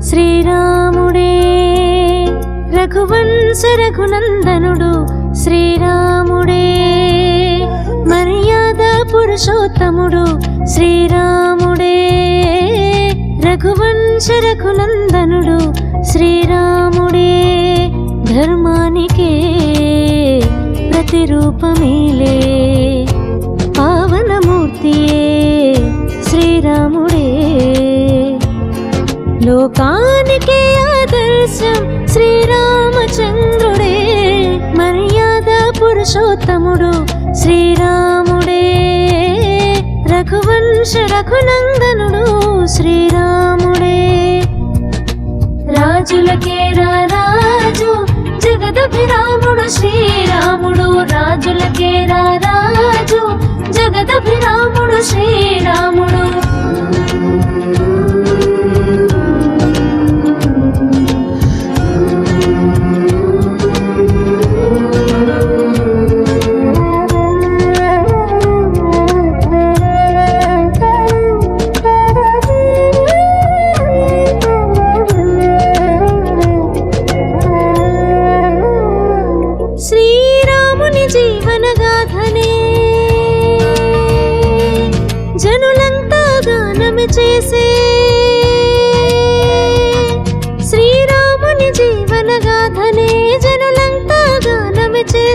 శ్రీరాముడే. రఘువంశ రఘునందనుడు శ్రీరాముడే. మర్యాద పురుషోత్తముడు శ్రీరాముడే. రఘువంశ రఘునందనుడు శ్రీరాముడే. ధర్మానికే ప్రతిరూపమేలే. పావనమూర్తియే శ్రీరాము లోకానికి ఆదర్శం శ్రీరామచంద్రుడే మర్యాద పురుషోత్తముడు శ్రీరాముడే. రఘువంశ రఘునందనుడు శ్రీరాముడే. రాజులకే రాజు జగదభిరాముడు శ్రీరాముడు. రాజులకే రాజు జగదభిరాముడు శ్రీరాముడు.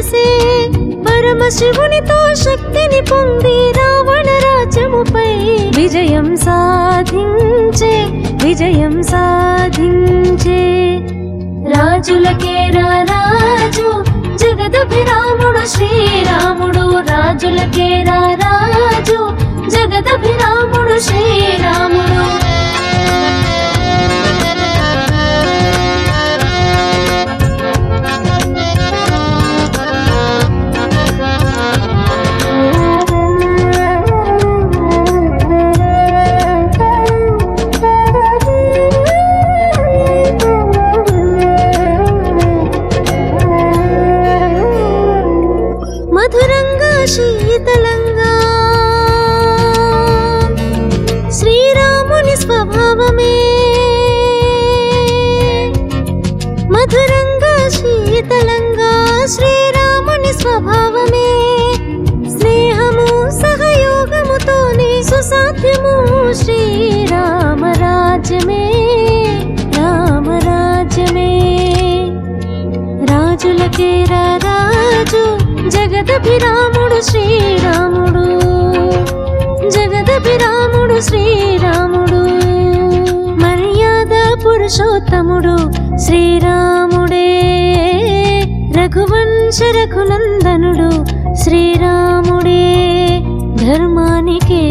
గానమి చేసే పరమశివునితో శక్తిని పొంది రావణ రాజ్యముపై విజయం సాధించే విజయం సాధించే. రాజులకే రాజు జగదభిరాముడు శ్రీరాముడు. రాజులకే రాజు జగద శీతలంగా. శ్రీరాముని స్వభావమే. మధురంగా శీతలంగా శ్రీరాముని స్వభావమే. స్నేహము సహయోగముతోనే సుసాధ్యము శ్రీరామ రాజ్యమే రామరాజ్యమే. రాజులకే రాజు జగదభిరాము శ్రీరాముడు జగదభిరాముడు శ్రీరాముడు మర్యాద పురుషోత్తముడు శ్రీరాముడే రఘువంశ రఘునందనుడు శ్రీరాముడే. ధర్మానికే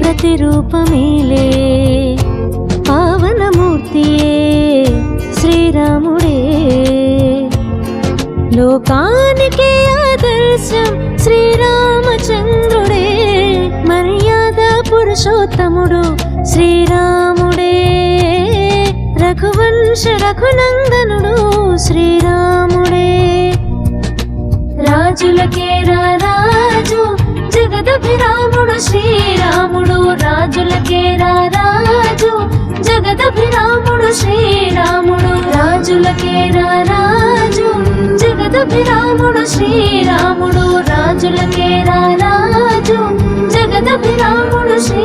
ప్రతిరూపమీలే. లోకానికే ఆదర్శం శ్రీరామచంద్రుడే మర్యాద పురుషోత్తముడు శ్రీరాముడే. రఘువంశ రఘునందనుడు శ్రీరాముడే. రాజులకే రాజు జగదభిరాముడు శ్రీరాముడు. రాజులకే రాజు జగదభిరాముడు శ్రీరాముడు. రాజులకే రాజు జగదభిరాముడు శ్రీరాముడు రాజులకే రాజు జగదభిరాముడు శ్రీ